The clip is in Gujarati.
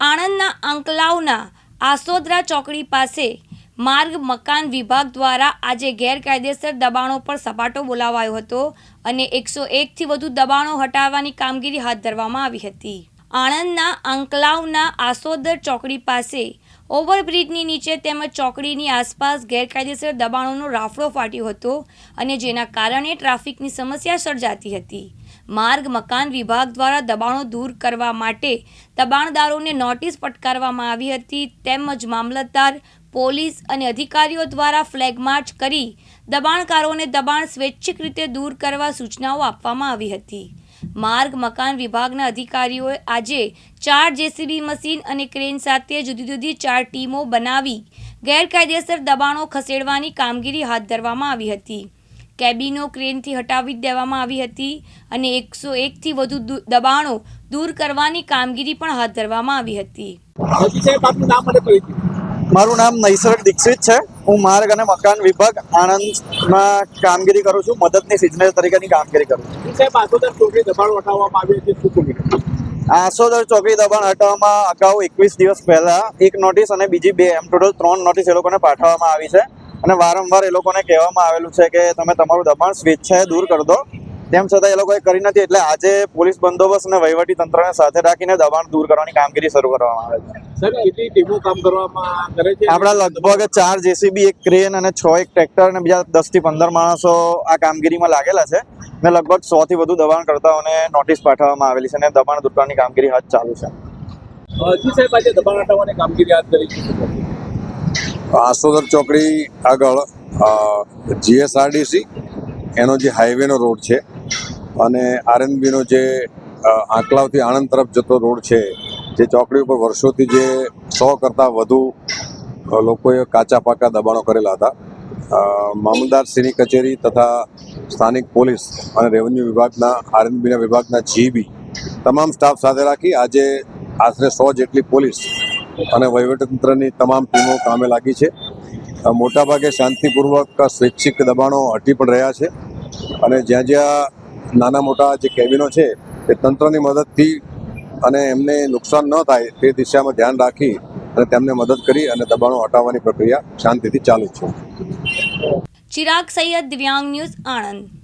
આણંદના અંકલાવના આસોદરા ચોકડી પાસે માર્ગ મકાન વિભાગ દ્વારા આજે ગેરકાયદેસર દબાણો પર સપાટો બોલાવાયો હતો અને એકસો એકથી વધુ દબાણો હટાવવાની કામગીરી હાથ ધરવામાં આવી હતી. આણંદના અંકલાવના આસોદર ચોકડી પાસે ઓવરબ્રિજની નીચે તેમજ ચોકડીની આસપાસ ગેરકાયદેસર દબાણોનો રાફડો ફાટ્યો હતો અને જેના કારણે ટ્રાફિકની સમસ્યા સર્જાતી હતી. માર્ગ, મકાન વિભાગ દ્વારા દબાણો દૂર કરવા માટે દબાણદારોને નોટિસ પટકારવામાં આવી હતી. તેમજ મામલતદાર, પોલીસ અને અધિકારીઓ દ્વારા ફ્લેગ માર્ચ કરી દબાણકારોને દબાણ સ્વૈચ્છિક રીતે દૂર કરવા સૂચનાઓ આપવામાં આવી હતી. માર્ગ મકાન વિભાગના અધિકારીઓએ આજે ચાર જેસીબી મશીન અને ક્રેન સાથે જુદી જુદી ચાર ટીમો બનાવી ગેરકાયદેસર દબાણો ખસેડવાની કામગીરી હાથ ધરવામાં આવી હતી. કેબિનો ક્રેનથી હટાવી દેવામાં આવી હતી અને એકસો એકથી વધુ દબાણો દૂર કરવાની કામગીરી પણ હાથ ધરવામાં આવી હતી. મારું નામ નૈસર્ગ દીક્ષિત છે. હું માર્ગ અને મકાન વિભાગ આણંદમાં કામગીરી કરું છું. મદદની સિગ્નેચર તરીકેની કામગીરી કરું છું. આસોદર ચોકડી દબાણ હટાવવામાં અગાઉ એકવીસ દિવસ પહેલા એક નોટિસ અને બીજી બે એમ ટોટલ ત્રણ નોટિસ એ લોકોને પાઠવવામાં આવી છે. અને વારંવાર એ લોકોને કહેવામાં આવેલું છે કે તમે તમારું દબાણ સ્વેચ્છાએ દૂર કરી દો. તેમ છતાં એ લોકોએ કરી નથી એટલે આજે પોલીસ બંદોબસ્ત અને વહીવટી તંત્રને સાથે રાખીને દબાણ દૂર કરવાની કામગીરી શરૂ કરવામાં આવે છે. ટીમો કામ કરવામાં કરે છે? આપણા લગભગ ચાર જેસીબી એક ક્રેન અને છ એક ટ્રેક્ટર અને બીજા દસથી પંદર માણસો આ કામગીરીમાં લાગેલા છે. ને લગભગ સો થી વધુ દબાણકર્તાઓને નોટિસ પાઠવવામાં આવેલી છે અને દબાણ તૂટવાની કામગીરી હાથ ચાલુ છે. સાહેબ આજે દબાણ હટાવવાની કામગીરી હાથ ધરી છે. આસોદર ચોકડી આગળ જીએસઆરડીસી એનો જે હાઈવેનો રોડ છે અને આરએનબીનો જે આંકલાવથી આણંદ તરફ જતો રોડ છે જે ચોકડી ઉપર વર્ષોથી જે સો કરતાં વધુ લોકોએ કાચા પાકા દબાણો કરેલા હતા. અ, મામલતદારશ્રીની કચેરી તથા સ્થાનિક પોલીસ અને રેવન્યુ વિભાગના આરએનબીના વિભાગના જીબી તમામ સ્ટાફ સાથે રાખી આજે આશરે સો જેટલી પોલીસ અને વહીવટતંત્રની તમામ ટીમો કામે લાગી છે. મોટાભાગે શાંતિપૂર્વક સ્વૈચ્છિક દબાણો હટી પણ રહ્યા છે અને જ્યાં જ્યાં નાના મોટા જે કેબિનો છે એ તંત્રની મદદથી અને એમને નુકસાન ન થાય તે દિશામાં ધ્યાન રાખી અને તેમને મદદ કરી અને દબાણો હટાવવાની પ્રક્રિયા શાંતિથી ચાલુ છે. ચિરાગ સૈયદ દિવ્યાંગ ન્યૂઝ આણંદ.